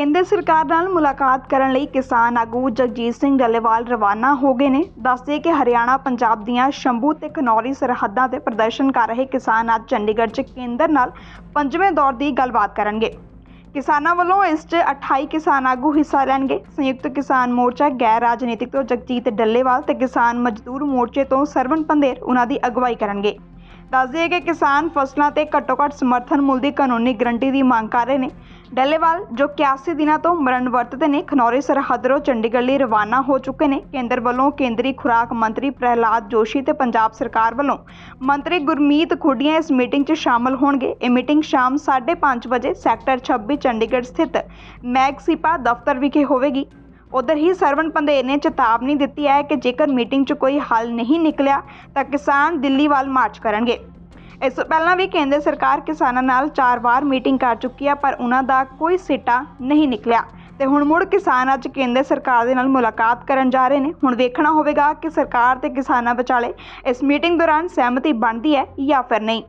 ਕੇਂਦਰ ਸਰਕਾਰ ਨਾਲ ਮੁਲਾਕਾਤ ਕਰਨ ਲਈ ਕਿਸਾਨ ਆਗੂ ਜਗਜੀਤ ਸਿੰਘ ਡੱਲੇਵਾਲ ਰਵਾਨਾ ਹੋ ਗਏ ਨੇ। ਦੱਸਦੇ ਕਿ ਹਰਿਆਣਾ, ਪੰਜਾਬ ਦੀਆਂ ਸ਼ੰਭੂ ਤੇ ਖਨੌਰੀ ਸਰਹੱਦਾਂ ਤੇ ਪ੍ਰਦਰਸ਼ਨ ਕਰ ਰਹੇ ਕਿਸਾਨ ਅੱਜ ਚੰਡੀਗੜ੍ਹ 'ਚ ਕੇਂਦਰ ਨਾਲ ਪੰਜਵੇਂ ਦੌਰ ਦੀ ਗੱਲਬਾਤ ਕਰਨਗੇ। ਕਿਸਾਨਾਂ ਵੱਲੋਂ ਇਸ 'ਚ 28 ਕਿਸਾਨ ਆਗੂ ਹਿੱਸਾ ਲੈਣਗੇ। ਸੰਯੁਕਤ ਕਿਸਾਨ ਮੋਰਚਾ, ਗੈਰ ਰਾਜਨੀਤਿਕ ਤੋਂ ਜਗਜੀਤ ਡੱਲੇਵਾਲ ਤੇ ਕਿਸਾਨ ਮਜ਼ਦੂਰ ਮੋਰਚੇ ਤੋਂ ਸਰਵਣ ਪੰਦੇਰ ਉਹਨਾਂ ਦੀ ਅਗਵਾਈ ਕਰਨਗੇ। ਦੱਸਦੇ ਕਿ ਕਿਸਾਨ ਫਸਲਾਂ ਤੇ ਘੱਟੋ-ਘੱਟ ਸਮਰਥਨ ਮੁੱਲ ਦੀ ਕਾਨੂੰਨੀ ਗਰੰਟੀ ਦੀ ਮੰਗ ਕਰ ਰਹੇ ਨੇ। ਡੱਲੇਵਾਲ, ਜੋ 81 ਦਿਨਾਂ ਤੋਂ ਮਰਨ ਵਰਤਦੇ ਨੇ, ਖਨੌਰੀ ਸਰਹੱਦਰੋਂ ਚੰਡੀਗੜ੍ਹ ਲਈ ਰਵਾਨਾ ਹੋ ਚੁੱਕੇ ਨੇ। ਕੇਂਦਰ ਵੱਲੋਂ ਕੇਂਦਰੀ ਖੁਰਾਕ ਮੰਤਰੀ ਪ੍ਰਹਿਲਾਦ ਜੋਸ਼ੀ ਤੇ ਪੰਜਾਬ ਸਰਕਾਰ ਵੱਲੋਂ ਮੰਤਰੀ ਗੁਰਮੀਤ ਖੁੱਡੀਆਂ ਇਸ ਮੀਟਿੰਗ 'ਚ ਸ਼ਾਮਲ ਹੋਣਗੇ। ਇਹ ਮੀਟਿੰਗ ਸ਼ਾਮ 5:30 ਵਜੇ ਸੈਕਟਰ 26 ਚੰਡੀਗੜ੍ਹ ਸਥਿਤ ਮੈਗਸੀਪਾ ਦਫ਼ਤਰ ਵਿਖੇ ਹੋਵੇਗੀ। ਉਧਰ ਹੀ ਸਰਵਣ ਪੰਦੇਰ ਨੇ ਚੇਤਾਵਨੀ ਦਿੱਤੀ ਹੈ ਕਿ ਜੇਕਰ ਮੀਟਿੰਗ 'ਚ ਕੋਈ ਹੱਲ ਨਹੀਂ ਨਿਕਲਿਆ, ਤਾਂ ਕਿਸਾਨ ਦਿੱਲੀ ਵੱਲ ਮਾਰਚ ਕਰਨਗੇ। ਇਸ ਤੋਂ ਪਹਿਲਾਂ ਵੀ ਕੇਂਦਰ ਸਰਕਾਰ ਕਿਸਾਨਾਂ ਨਾਲ ਚਾਰ ਵਾਰ ਮੀਟਿੰਗ ਕਰ ਚੁੱਕੀ ਹੈ, ਪਰ ਉਹਨਾਂ ਦਾ ਕੋਈ ਸਿੱਟਾ ਨਹੀਂ ਨਿਕਲਿਆ। ਤੇ ਹੁਣ ਮੁੜ ਕਿਸਾਨ ਅੱਜ ਕੇਂਦਰ ਸਰਕਾਰ ਦੇ ਨਾਲ ਮੁਲਾਕਾਤ ਕਰਨ ਜਾ ਰਹੇ ਨੇ। ਹੁਣ ਵੇਖਣਾ ਹੋਵੇਗਾ ਕਿ ਸਰਕਾਰ ਤੇ ਕਿਸਾਨਾਂ ਵਿਚਾਲੇ ਇਸ ਮੀਟਿੰਗ ਦੌਰਾਨ ਸਹਿਮਤੀ ਬਣਦੀ ਹੈ ਜਾਂ ਫਿਰ ਨਹੀਂ।